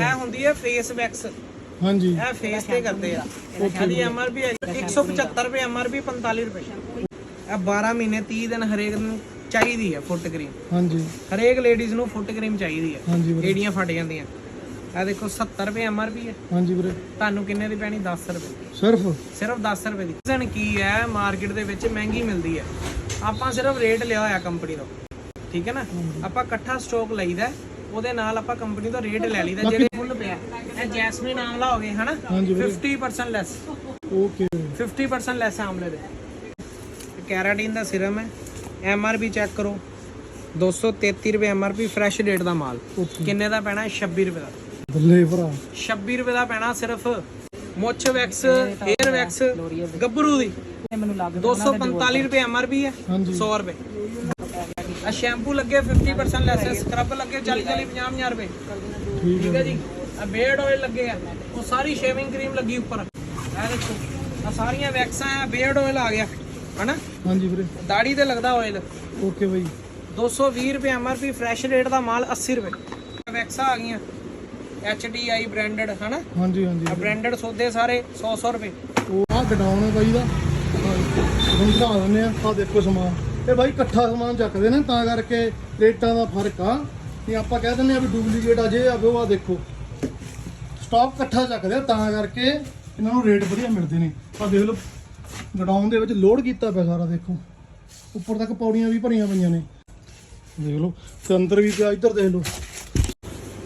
ਇਹ ਹੁੰਦੀ ਹੈ ਫੇਸ ਵੈਕਸ ਹਾਂਜੀ। ਇਹ ਫੇਸ ਤੇ ਕਰਦੇ ਆ। ਇਹਦੀ ਐਮਆਰਪੀ ਹੈ 175 ਰੁਪਏ ਐਮਆਰਪੀ 45 ਰੁਪਏ। ਇਹ 12 ਮਹੀਨੇ 30 ਦਿਨ ਹਰੇਕ ਨੂੰ ਚਾਹੀਦੀ ਹੈ ਫੁੱਟ ਕਰੀਮ। ਹਾਂਜੀ। ਹਰੇਕ ਲੇਡੀਜ਼ ਨੂੰ ਫੁੱਟ ਕਰੀਮ ਚਾਹੀਦੀ ਹੈ। ਹਾਂਜੀ ਵੀਰੇ। ਏੜੀਆਂ ਫਟ ਜਾਂਦੀਆਂ। ਇਹ ਦੇਖੋ 70 ਰੁਪਏ ਐਮਆਰਪੀ ਹੈ। ਹਾਂਜੀ ਵੀਰੇ। ਤੁਹਾਨੂੰ ਕਿੰਨੇ ਦੀ ਪੈਣੀ? 10 ਰੁਪਏ। ਸਿਰਫ? ਸਿਰਫ 10 ਰੁਪਏ ਦੀ। ਰੀਜ਼ਨ ਕੀ ਹੈ? ਮਾਰਕੀਟ ਦੇ ਵਿੱਚ ਮਹਿੰਗੀ ਮਿਲਦੀ ਹੈ। ਆਪਾਂ ਸਿਰਫ ਰੇਟ ਲਿਆ ਹੋਇਆ ਕੰਪਨੀ ਤੋਂ। ਠੀਕ ਹੈ ਨਾ? ਆਪਾਂ ਇਕੱਠਾ ਸਟਾਕ ਲਈਦਾ ਉਹਦੇ ਨਾਲ ਆਪਾਂ ਕੰਪਨੀ ਤੋਂ ਰੇਟ ਲੈ ਲਈਦਾ ਜਿਹੜੇ ਫੁੱਲ ਪਿਆ। ਇਹ ਜੈਸਮੀਨ ਆਮਲਾ ਹੋ ਗਏ ਹਨਾ? ਹਾਂਜੀ ਵੀਰੇ। 50% ਲੈਸ ਓਕੇ 50% ਲੈਸ ਆਮਲੇ ਦੇ। ਕੈਰਾਟਿਨ ਦਾ ਸਿਰਮ ਹੈ। ਐਮਆਰਪੀ ਚੈੱਕ ਕਰੋ। 233 ਰੁਪਏ ਐਮਆਰਪੀ ਫਰੈਸ਼ ਡੇਟ ਦਾ ਮਾਲ। ਓਕੇ ਕਿੰਨੇ ਦਾ ਪੈਣਾ? 26 ਰੁਪਏ ਦਾ। ਬੱਲੇ ਭਰਾ। 26 ਰੁਪਏ ਦਾ ਪੈਣਾ ਸਿਰਫ ਮੁੱਛ ਵੈਕਸ ਹੇਅਰ ਵੈਕਸ ਗੱਭਰੂ ਦੀ। ਮੈਨੂੰ ਲੱਗ 245 ਰੁਪਏ ਐਮਆਰਪੀ ਹੈ ਹਾਂਜੀ। 100 ਰੁਪਏ। ਆ ਸ਼ੈਂਪੂ ਲੱਗੇ 50% ਲੈਸ ਹੈ ਸਕਰਬ ਲੱਗੇ 40 40 50 50 ਰੁਪਏ। ਠੀਕ ਹੈ ਜੀ। ਆ ਬੇਅਰਡ ਆਇਲ ਲੱਗੇ ਆ ਉਹ ਸਾਰੀ ਸ਼ੇਵਿੰਗ ਕਰੀਮ ਲੱਗੀ ਉੱਪਰ। ਇਹ ਦੇਖੋ ਆ ਸਾਰੀਆਂ ਵੈਕਸਾਂ ਆ ਬੇਅਰਡ ਆਇਲ ਆ ਗਿਆ ਹਨਾ? ਹਾਂਜੀ ਵੀਰੇ। ਦਾੜੀ ਤੇ ਲੱਗਦਾ ਆਇਲ ਓਕੇ ਬਾਈ। 220 ਰੁਪਏ ਐਮਆਰਪੀ ਫਰੈਸ਼ ਰੇਟ ਦਾ ਮਾਲ 80 ਰੁਪਏ। ਵੈਕਸਾਂ ਆ ਗਈਆਂ HDI ਬ੍ਰਾਂਡਡ ਹਨਾ? ਹਾਂਜੀ ਹਾਂਜੀ। ਆ ਬ੍ਰਾਂਡਡ ਸੌਦੇ ਸਾਰੇ 100 100 ਰੁਪਏ। ਉਹ ਆ ਹੈ ਬਾਈ ਦਾ। ਹੁਣ ਦਿਖਾ ਦਿੰਦੇ ਆ ਆ ਦੇਖੋ ਸਮਾਨ। ਇਹ ਬਾਈ ਇਕੱਠਾ ਸਮਾਨ ਚੱਕਦੇ ਨੇ ਤਾਂ ਕਰਕੇ ਰੇਟਾਂ ਦਾ ਫ਼ਰਕ ਆ। ਨਹੀਂ ਆਪਾਂ ਕਹਿ ਦਿੰਦੇ ਆ ਵੀ ਡੁਪਲੀਕੇਟ ਆ ਜੇ ਆ ਉਹ ਆ ਦੇਖੋ। ਸਟਾਕ ਇਕੱਠਾ ਚੱਕਦੇ ਆ ਤਾਂ ਕਰਕੇ ਇਹਨਾਂ ਨੂੰ ਰੇਟ ਵਧੀਆ ਮਿਲਦੇ ਨੇ। ਆ ਦੇਖ ਲਓ ਗਡਾਊਨ ਦੇ ਵਿੱਚ ਲੋਡ ਕੀਤਾ ਪਿਆ ਸਾਰਾ ਦੇਖੋ। ਉੱਪਰ ਤੱਕ ਪੌੜੀਆਂ ਵੀ ਭਰੀਆਂ ਪਈਆਂ ਨੇ। ਦੇਖ ਲਓ ਤੇ ਅੰਦਰ ਵੀ ਪਿਆ ਇੱਧਰ ਦੇਖ ਲਓ।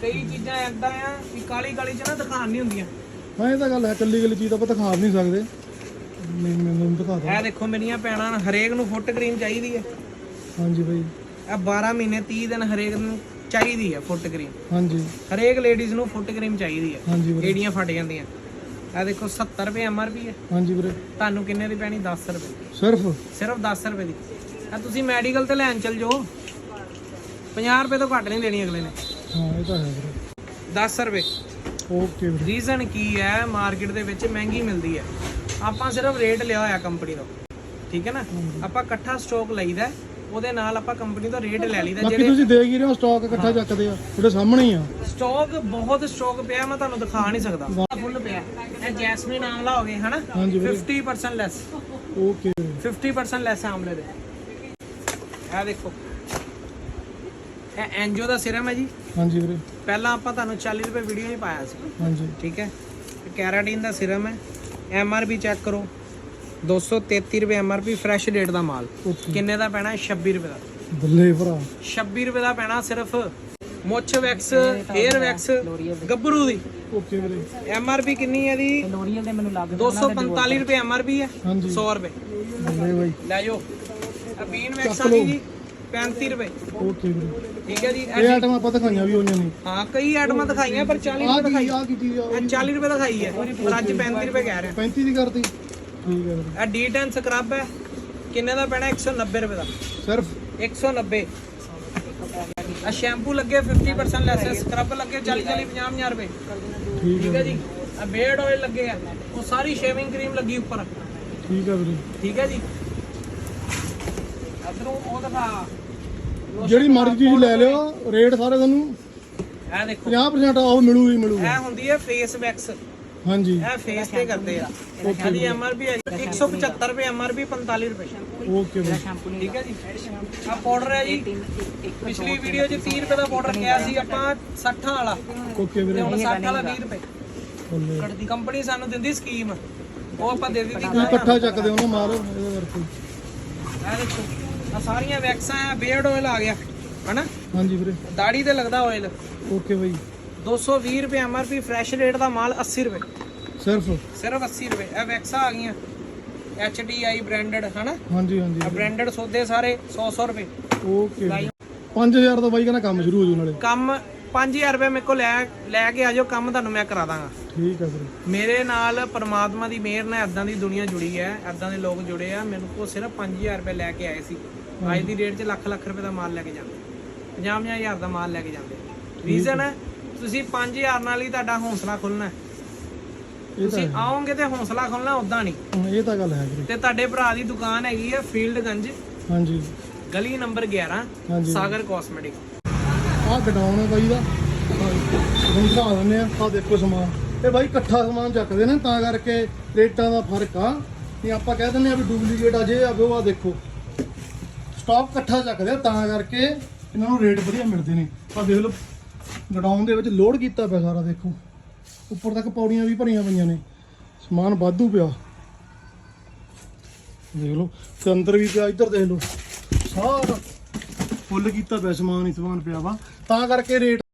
ਕਈ ਚੀਜ਼ਾਂ ਐਦਾਂ ਆ ਕਿ ਕਾਲੀ ਕਾਲੀ ਚ ਨਾ ਦਿਖਾਣ ਨਹੀਂ ਹੁੰਦੀਆਂ। ਹਾਂ ਇਹ ਤਾਂ ਗੱਲ ਹੈ ਕੱਲੀ ਕੱਲੀ ਚੀਜ਼ ਤਾਂ ਆਪਾਂ ਦਿਖਾ ਨਹੀਂ ਸਕਦੇ। ਨਹੀਂ ਮੈਨੂੰ ਦਿਖਾ ਦਿਓ ਇਹ ਦੇਖੋ ਮੇਰੀਆਂ ਭੈਣਾਂ ਨੂੰ ਹਰੇਕ ਨੂੰ ਫੁੱਟ ਕਰੀਮ ਚਾਹੀਦੀ ਹੈ। ਹਾਂਜੀ ਬਾਈ। ਇਹ 12 ਮਹੀਨੇ 30 ਦਿਨ ਹਰੇਕ ਨੂੰ ਚਾਹੀਦੀ ਹੈ ਫੁੱਟ ਕਰੀਮ। ਹਾਂਜੀ। ਹਰੇਕ ਲੇਡੀਜ਼ ਨੂੰ ਫੁੱਟ ਕਰੀਮ ਚਾਹੀਦੀ ਹੈ। ਹਾਂਜੀ ਵੀਰੇ। ਏੜੀਆਂ ਫਟ ਜਾਂਦੀਆਂ? ਇਹ ਦੇਖੋ 70 ਰੁਪਏ ਐਮਆਰਪੀ ਹੈ। ਹਾਂਜੀ ਵੀਰੇ। ਤੁਹਾਨੂੰ ਕਿੰਨੇ ਦੀ ਪੈਣੀ? 10 ਰੁਪਏ ਸਿਰਫ? ਸਿਰਫ 10 ਰੁਪਏ ਦੀ। ਇਹ ਤੁਸੀਂ ਮੈਡੀਕਲ ਤੇ ਲੈਣ ਚੱਲ ਜਾਓ। 50 ਰੁਪਏ ਤੋਂ ਘੱਟ ਨਹੀਂ ਦੇਣੀ ਅਗਲੇ ਨੇ। ਹਾਂ ਇਹ ਤਾਂ ਹੈ ਵੀਰੇ। 10 ਰੁਪਏ। ਓਕੇ ਵੀਰੇ। ਰੀਜ਼ਨ ਕੀ ਹੈ? ਮਾਰਕੀਟ ਦੇ ਵਿੱਚ ਮਹਿੰਗੀ ਮਿਲਦੀ ਹੈ। ਆਪਾਂ ਸਿਰਫ ਰੇਟ ਲਿਆ ਹੋਇਆ ਕੰਪਨੀ ਤੋਂ ਠੀਕ ਹੈ ਨਾ? ਆਪਾਂ ਇਕੱਠਾ ਸਟਾਕ ਲਈਦਾ ਉਹਦੇ ਨਾਲ ਆਪਾਂ ਕੰਪਨੀ ਤੋਂ ਰੇਟ ਲੈ ਲਈਦਾ ਬਾਕੀ ਜਿਹੜੇ ਤੁਸੀਂ ਦੇਖ ਹੀ ਰਹੇ ਹੋ ਸਟਾਕ ਇਕੱਠਾ ਚੱਕਦੇ ਆ ਤੁਹਾਡੇ ਸਾਹਮਣੇ ਹੀ ਆ। ਸਟਾਕ ਬਹੁਤ ਸਟਾਕ ਪਿਆ ਮੈਂ ਤੁਹਾਨੂੰ ਦਿਖਾ ਨਹੀਂ ਸਕਦਾ। ਫੁੱਲ ਪਿਆ। ਇਹ ਜੈਸਮੀਨ ਆਮਲਾ ਹੋ ਗਏ ਹਨਾ? ਹਾਂਜੀ ਵੀਰੇ। 50% ਲੈਸ ਓਕੇ 50% ਲੈਸ ਆਮਲੇ ਦੇ। ਇਹ ਦੇਖੋ। ਇਹ ਐਨਜੋ ਦਾ ਸਿਰਮ ਹੈ ਜੀ। ਹਾਂਜੀ ਵੀਰੇ। ਪਹਿਲਾਂ ਆਪਾਂ ਤੁਹਾਨੂੰ 40 ਰੁਪਏ ਵੀਡੀਓ ਹੀ ਪਾਇਆ ਸੀ। ਹਾਂਜੀ। ਠੀਕ ਹੈ? ਕੈਰਾਟਿਨ ਦਾ ਸਿਰਮ ਹੈ। ਐਮ ਆਰ ਪੀ ਚੈੱਕ ਕਰੋ। 233 ਰੁਪਏ M R P fresh date ਦਾ ਮਾਲ। ਕਿੰਨੇ ਦਾ ਪੈਣਾ? ਹੈ? 26 ਰੁਪਏ ਦਾ। ਬੱਲੇ ਭਰਾ। 26 ਰੁਪਏ ਦਾ ਪੈਣਾ ਸਿਰਫ ਮੁੱਛ ਵੈਕਸ ਹੇਅਰ ਵੈਕਸ ਗੱਭਰੂ ਦੀ। ਓਕੇ ਵੀਰੇ। ਐਮ ਆਰ ਪੀ ਕਿੰਨੀ ਹੈ ਦੀ ਲੋਰੀਅਲ ਦੇ ਮੈਨੂੰ ਲੱਗ 245 ਰੁਪਏ ਐਮ ਆਰ ਪੀ ਹੈ। ਹਾਂਜੀ। 100 ਰੁਪਏ। ਬਾਈ। ਲੈ ਜਾਓ। ਆ ਬੀਨ ਵੈਕਸ ਆ ਗਈ ਜੀ। 35 ਰੁਪਏ। ਓਕੇ ਵੀਰੇ। ਠੀਕ ਹੈ ਜੀ ਇਹ ਆਈਟਮ ਆਪਾਂ ਦਿਖਾਈਆਂ ਵੀ ਹੋਈਆਂ ਨੇ। ਹਾਂ ਕਈ ਆਈਟਮਾਂ ਦਿਖਾਈਆਂ ਪਰ 40 ਆ ਰੁਪਏ ਕੀ ਦਿਖਾਈ। ਆ ਕੀ ਚੀਜ਼ ਆ ਇਹ 40 ਰੁਪਏ ਦਿਖਾਈ ਹੈ ਪਰ ਅੱਜ 35 ਰੁਪਏ ਕਹਿ ਰਹੇ। 35 ਦੀ ਕਰਤੀ। ਠੀਕ ਹੈ ਵੀਰੇ। ਆ D10 ਸਕਰਬ ਹੈ। ਕਿੰਨੇ ਦਾ ਪੈਣਾ? 190 ਰੁਪਏ ਦਾ। ਸਿਰਫ? 190 ਆ ਸ਼ੈਂਪੂ ਲੱਗੇ 50% ਲੈਸ ਹੈ ਸਕਰਬ ਲੱਗੇ 40 40 50 50 ਰੁਪਏ। ਠੀਕ ਠੀਕ ਹੈ ਹੈ ਜੀ ਆ ਬੇਅਰਡ ਆਇਲ ਲੱਗੇ ਆ। ਉਹ ਸਾਰੀ ਸ਼ੇਵਿੰਗ ਕਰੀਮ ਲੱਗੀ ਉੱਪਰ। ਠੀਕ ਹੈ ਵੀਰੇ। ਠੀਕ ਹੈ ਜੀ। ਅਦਰੋਂ ਉਹ ਦਿਖਾ ਜਿਹੜੀ ਮਰਜ਼ੀ ਚੀਜ਼ ਲੈ ਲਿਓ ਰੇਟ ਸਾਰੇ ਤੁਹਾਨੂੰ ਇਹ ਦੇਖੋ। 50% ਆਫ ਮਿਲੂ ਹੀ ਮਿਲੂ ਇਹ ਹੁੰਦੀ ਹੈ ਫੇਸ ਵੈਕਸ ਹਾਂਜੀ। ਇਹ ਫੇਸ ਤੇ ਕਰਦੇ ਆ। ਇਹਦੀ ਐਮਆਰਪੀ ਹੈ 175 ਰੁਪਏ ਐਮਆਰਪੀ 45 ਰੁਪਏ। ਓਕੇ ਵੀਰੇ ਠੀਕ ਹੈ ਜੀ। ਆ ਪਾਊਡਰ ਹੈ ਜੀ। ਪਿਛਲੀ ਵੀਡੀਓ 'ਚ 30 ਰੁਪਏ ਦਾ ਪਾਊਡਰ ਕਿਹਾ ਸੀ ਆਪਾਂ 60 ਵਾਲਾ। ਓਕੇ ਵੀਰੇ। ਹੁਣ 60 ਵਾਲਾ 20 ਰੁਪਏ। ਕੰਪਨੀ ਸਾਨੂੰ ਦਿੰਦੀ ਸਕੀਮ ਉਹ ਆਪਾਂ ਦੇ ਦਿੱਤੀ ਇਕੱਠਾ ਚੱਕਦੇ ਹੋ ਨਾ ਮਾਲ ਇਹਦੇ ਦੇਖੋ। ਆ ਸਾਰੀਆਂ ਵੈਕਸਾਂ ਆ ਬੀਅਰਡ ਆਇਲ ਆ ਗਿਆ ਹਨਾ? ਹਾਂਜੀ ਵੀਰੇ। ਦਾੜੀ ਤੇ ਲੱਗਦਾ ਆਇਲ ਓਕੇ ਬਾਈ। 220 ਰੁਪਏ ਐਮਆਰਪੀ ਫਰੈਸ਼ ਰੇਟ ਦਾ ਮਾਲ 80 ਰੁਪਏ। ਸਿਰਫ? ਸਿਰਫ 80 ਰੁਪਏ। ਇਹ ਵੈਕਸਾਂ ਆ ਗਈਆਂ। HDI ਬ੍ਰਾਂਡਡ ਹਨਾ? ਹਾਂਜੀ ਹਾਂਜੀ। ਆ ਬ੍ਰਾਂਡਡ ਸੌਦੇ ਸਾਰੇ 100 100 ਰੁਪਏ। ਓਕੇ 5000 ਦਾ ਬਾਈ ਕਹਿੰਦਾ ਕੰਮ ਸ਼ੁਰੂ ਹੋ ਜੂ ਨਾਲੇ। ਕੰਮ 5000 ਰੁਪਏ ਮੇਰੇ ਕੋਲ ਲੈ ਲੈ ਕੇ ਆ ਜਾਓ ਕੰਮ ਤੁਹਾਨੂੰ ਮੈਂ ਕਰਾ ਦਾਂਗਾ। ਠੀਕ ਹੈ ਵੀਰੇ। ਮੇਰੇ ਨਾਲ ਪਰਮਾਤਮਾ ਦੀ ਮਿਹਰ ਨਾਲ ਐਦਾਂ ਦੀ ਦੁਨੀਆ ਜੁੜੀ ਹੈ ਐਦਾਂ ਦੇ ਲੋਕ ਜੁੜੇ ਆ। ਮੈਨੂੰ ਕੋਲ ਸਿਰਫ 5000 ਰੁਪਏ ਲੈ ਕੇ ਆਏ ਸੀ। ਅੱਜ ਦੀ ਡੇਟ 'ਚ ਲੱਖ ਲੱਖ ਰੁਪਏ ਦਾ ਮਾਲ ਲੈ ਕੇ ਜਾਂਦੇ। 50000 ਦਾ ਮਾਲ ਲੈ ਕੇ ਜਾਂਦੇ। ਰੀਜ਼ਨ ਤੁਸੀਂ 5000 ਨਾਲ ਹੀ ਤੁਹਾਡਾ ਹੌਸਲਾ ਖੁੱਲਣਾ ਤੁਸੀਂ ਆਓਗੇ ਤੇ ਹੌਸਲਾ ਖੁੱਲਣਾ ਉਦਾਂ ਨਹੀਂ। ਇਹ ਤਾਂ ਗੱਲ ਹੈ ਵੀਰੇ। ਤੇ ਤੁਹਾਡੇ ਭਰਾ ਦੀ ਦੁਕਾਨ ਹੈਗੀ ਹੈ ਫੀਲਡਗੰਜ। ਹਾਂਜੀ। ਗਲੀ ਨੰਬਰ 11 ਹਾਂਜੀ। ਸਾਗਰ ਕਾਸਮੈਟਿਕ। ਆਹ ਗਡਾਉਣ ਹੈ ਬਾਈ ਦਾ। ਤੁਹਾਨੂੰ ਦਿਖਾ ਦਿੰਦੇ ਆ, ਆਹ ਦੇਖੋ ਸਮਾਨ। ਇਹ ਬਾਈ ਇਕੱਠਾ ਸਮਾਨ ਚੱਕਦੇ ਨੇ, ਤਾਂ ਕਰਕੇ ਰੇਟਾਂ ਦਾ ਫ਼ਰਕ ਆ। ਨਹੀਂ ਆਪਾਂ ਕਹਿ ਦਿੰਦੇ ਆ ਵੀ ਡੁਪਲੀਕੇਟ ਆ ਜੇ, ਆ ਉਹ ਆ ਦੇਖੋ। ਸਟਾਕ ਇਕੱਠਾ ਚੱਕਦੇ ਆ, ਤਾਂ ਕਰਕੇ ਇਹਨਾਂ ਨੂੰ ਰੇਟ ਵਧੀਆ ਮਿਲਦੇ ਨੇ। ਆ ਦੇਖ ਲਓ ਗਡਾਉਣ ਦੇ ਵਿੱਚ ਲੋਡ ਕੀਤਾ ਪਿਆ ਸਾਰਾ, ਦੇਖੋ। ਉੱਪਰ ਤੱਕ ਪੌੜੀਆਂ ਵੀ ਭਰੀਆਂ ਪਈਆਂ ਨੇ। ਸਮਾਨ ਵਾਧੂ ਪਿਆ। ਦੇਖ ਲਓ, ਤੇ ਅੰਦਰ ਵੀ ਪਿਆ, ਇੱਧਰ ਦੇਖ ਲਓ। ਸਾਰਾ ਫੁੱਲ ਕੀਤਾ ਪਿਆ ਸਮਾਨ ਹੀ ਸਮਾਨ ਪਿਆ ਵਾ। ਤਾਂ ਕਰਕੇ ਰੇਟ